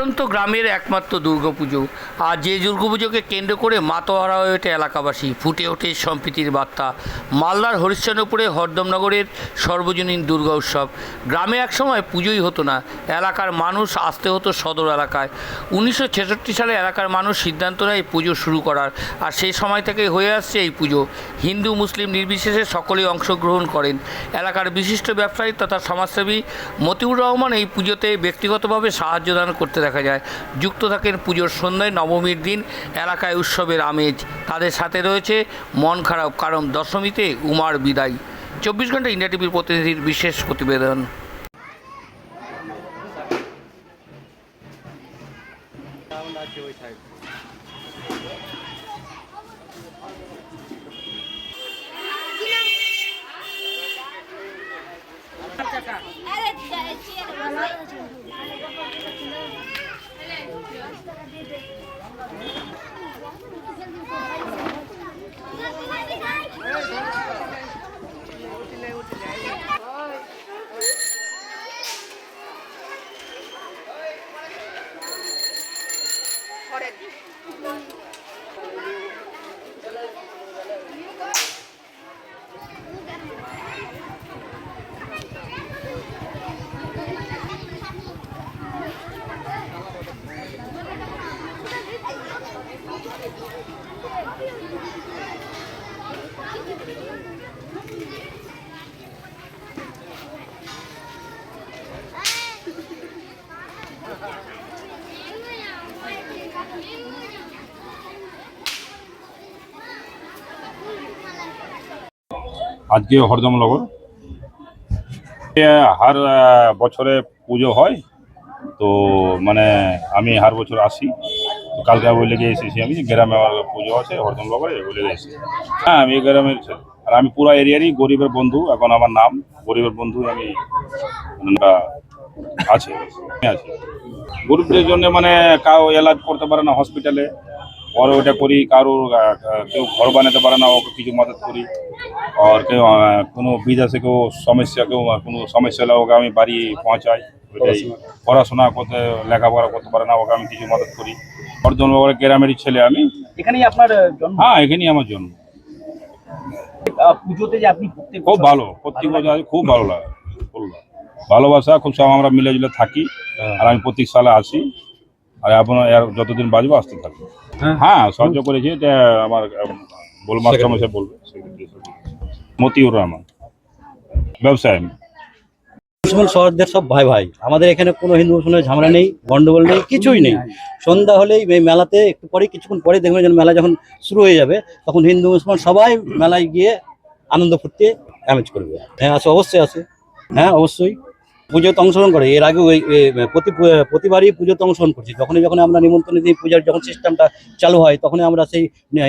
অত্যন্ত গ্রামের একমাত্র দুর্গাপুজো। আর যে দুর্গাপুজোকে কেন্দ্র করে মাতোহারা হয়ে ওঠে এলাকাবাসী, ফুটে ওঠে সম্প্রীতির বার্তা। মালদার হরিশ্চন্দ্রপুরে হরদমনগরের সর্বজনীন দুর্গা উৎসব। গ্রামে একসময় পুজোই হতো না, এলাকার মানুষ আসতে হতো সদর এলাকায়। উনিশশো ছেষট্টি সালে এলাকার মানুষ সিদ্ধান্ত নেয় পুজো শুরু করার, আর সেই সময় থেকে হয়ে আসছে এই পুজো। হিন্দু, মুসলিম নির্বিশেষে সকলেই অংশগ্রহণ করেন। এলাকার বিশিষ্ট ব্যবসায়ী তথা সমাজসেবী মতিউর রহমান এই পুজোতে ব্যক্তিগতভাবে সাহায্য দান করতে দেখা যায়। যুক্ত থাকেন পুজোর সন্ধ্যায়, নবমীর দিন, এলাকায় উৎসবের আমেজ। তাদের সাথে রয়েছে মন খারাপ, কারণ দশমীতে উমার বিদায়। চব্বিশ ঘণ্টা ইন্ডিয়া টিভির প্রতিনিধির বিশেষ প্রতিবেদন। Por aquí. আজকে হরদমনগর হার বছরে পুজো হয়, তো মানে আমি হার বছর আসি। তো কালকে ওই লেগে এসেছি আমি গ্রামে আমার পুজো আছে হরদমনগরে লেগে এসেছি। হ্যাঁ আমি গ্রামের আর আমি পুরো এরিয়ারই গরিবের বন্ধু, এখন আমার নাম গরিবের বন্ধু আমি আমরা আছে, আমি গরিবদের জন্য মানে কাউ এলাজ করতে পারে না হসপিটালে পরে ওটা করি কারোর কেউ ঘর বানাতে পারে না ওকে কিছু মদত করি আর কেউ কোনো বিদেশে কেউ সমস্যা কেউ কোনো সমস্যা হলে ওকে আমি বাড়ি পৌঁছাই ওইটাই পড়াশোনা করতে লেখাপড়া করতে পারে না ওকে আমি কিছু মদত করি বর্ধমান গ্রামেরই ছেলে আমি এখানেই আপনার জন্ম হ্যাঁ এখানেই আমার পুজোতে যে আপনি খুব ভালো প্রত্যেক বছর খুব ভালো লাগে ভালোবাসা খুব সব আমরা মিলে জুলে থাকি আর আমি প্রত্যেক সালে আসি আর আপনার এর যতদিন বাজবো আসতে থাকবে। হ্যাঁ। সাহায্য করেছি এটা আমার বল মাস্টার মশাই বলবে মতিউর রহমান। ব্যবসায় মুসলমান সহজদের সব ভাই ভাই। আমাদের এখানে কোনো হিন্দু মুসলমানের ঝামেলা নেই গন্ডগোল নেই কিছুই নেই। সন্ধ্যা হলেই এই মেলাতে একটু পরে কিছুক্ষণ পরে দেখবেন যেন মেলা যখন শুরু হয়ে যাবে তখন হিন্দু মুসলমান সবাই মেলায় গিয়ে আনন্দ ফুর্তি অ্যামেজ করবে। হ্যাঁ আছে অবশ্যই আছে। হ্যাঁ অবশ্যই। পুজোতে অংশগ্রহণ করে। এর আগে ওই প্রতি প্রতিবারই পুজোতে অংশগ্রহণ করছি। যখনই যখন আমরা নিমন্ত্রণ দিই পূজার যখন সিস্টেমটা চালু হয় তখনই আমরা সেই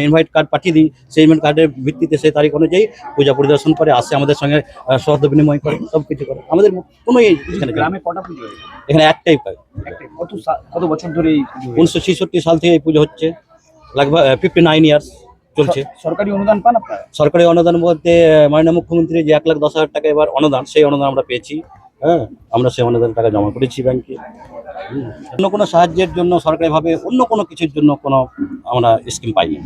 ইনভাইট কার্ড পাঠিয়ে দিই। সেই ইনভাইট কার্ডের ভিত্তিতে সেই তারিখ অনুযায়ী পূজা পরিদর্শন করে আসে আমাদের সঙ্গে সৌহার্দ্য বিনিময় করে সব কিছু করে। আমাদের কোনো এখানে গ্রামে কটা পুজো এখানে একটাই পাই। কত কত বছর ধরে? উনিশশো ছেষট্টি সাল থেকে এই পুজো হচ্ছে। লাগভগ ফিফটি নাইন ইয়ার্স চলছে। সরকারি অনুদান পান আপনারা? সরকারি অনুদান বলতে মাননীয় মুখ্যমন্ত্রী যে এক লাখ দশ হাজার টাকা এবার অনুদান সেই অনুদান আমরা পেয়েছি। হ্যাঁ আমরা সেই অনুদান টাকা জমা করেছি ব্যাংকে। অন্য কোনো সাহায্যের জন্য সরকারিভাবে অন্য কোনো কিছুর জন্য কোনো আমরা স্কিম পাইনি।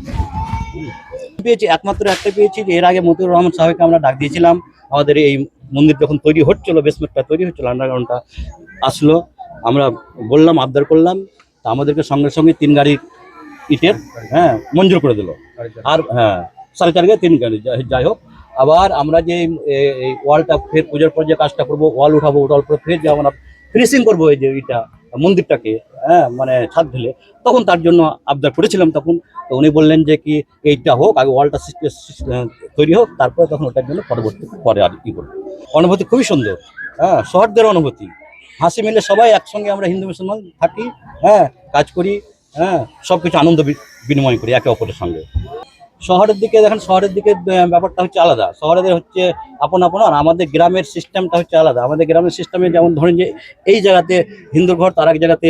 পেয়েছি একমাত্র একটা পেয়েছি যে এর আগে মতিউর রহমান সাহেবকে আমরা ডাক দিয়েছিলাম। আমাদের এই মন্দির যখন তৈরি হচ্ছিল বেসমেন্টটা তৈরি হচ্ছিল আন্ডারগ্রাউন্ডটা আসলো। আমরা বললাম আবদার করলাম তা আমাদেরকে সঙ্গে সঙ্গে তিন গাড়ি ইটের হ্যাঁ মঞ্জুর করে দিল। আর হ্যাঁ সাড়ে চার গাড়ি তিন গাড়ি যাই হোক আবার আমরা যে এই- ওয়ালটা ফের পুজোর পর যে কাজটা করব, ওয়াল উঠাবো, ওটার পরে ফের যে আমরা ফিনিশিং করব, এই যে এটা মন্দিরটাকে হ্যাঁ মানে ছাদ ঢেলে, তখন তার জন্য আবদার করেছিলাম তখন। তো উনি বললেন যে কি, এইটা হোক, আগে ওয়ালটা তৈরি হোক, তারপরে তখন ওটার জন্য পরবর্তী পরে আর কি করব। অনুভূতি খুবই সুন্দর হ্যাঁ শহরদের অনুভূতি। হাসি মিলে সবাই একসঙ্গে আমরা হিন্দু মুসলমান থাকি হ্যাঁ কাজ করি হ্যাঁ সব কিছু আনন্দ বিনিময় করি একে অপরের সঙ্গে। শহরের দিকে, দেখেন শহরের দিকে ব্যাপারটা হচ্ছে আলাদা। শহরের হচ্ছে আপন আপন, আর আমাদের গ্রামের সিস্টেমটা হচ্ছে আলাদা। আমাদের গ্রামের সিস্টেমে যেমন ধরেন যে, এই জায়গাতে হিন্দুর ঘর, তার এক জায়গাতে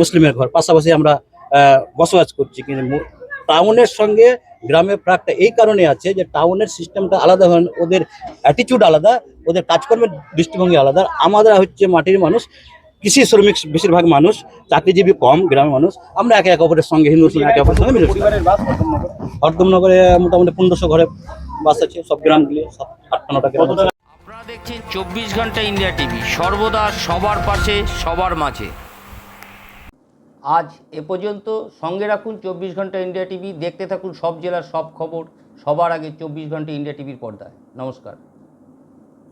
মুসলিমের ঘর। পাশাপাশি আমরা বসবাস করছি। কিন্তু টাউনের সঙ্গে গ্রামের প্রাকটা এই কারণে আছে যে, টাউনের সিস্টেমটা আলাদা হয় ওদের অ্যাটিটিউড আলাদা, ওদের কাজকর্মের দৃষ্টিভঙ্গি আলাদা। আমাদের হচ্ছে মাটির মানুষ কৃষি শ্রমিক বেশিরভাগ মানুষ চাকরিজীবী কম গ্রামের মানুষ। আমরা একে একে অপরের সঙ্গে হিন্দু মুসলিম একে অপরের সঙ্গে মিলে পরিবারের বাস হরদমনগর মোটামুটি পনেরোশো ঘরে বাস আছে সব গ্রামগুলি সব নটা গ্রাম। আপনারা দেখছেন চব্বিশ ঘণ্টা ইন্ডিয়া টিভি সর্বদা সবার পাশে সবার মাঝে। আজ এ পর্যন্ত সঙ্গে রাখুন চব্বিশ ঘণ্টা ইন্ডিয়া টিভি দেখতে থাকুন সব জেলার সব খবর সবার আগে চব্বিশ ঘণ্টা ইন্ডিয়া টিভির পর্দায়। নমস্কার।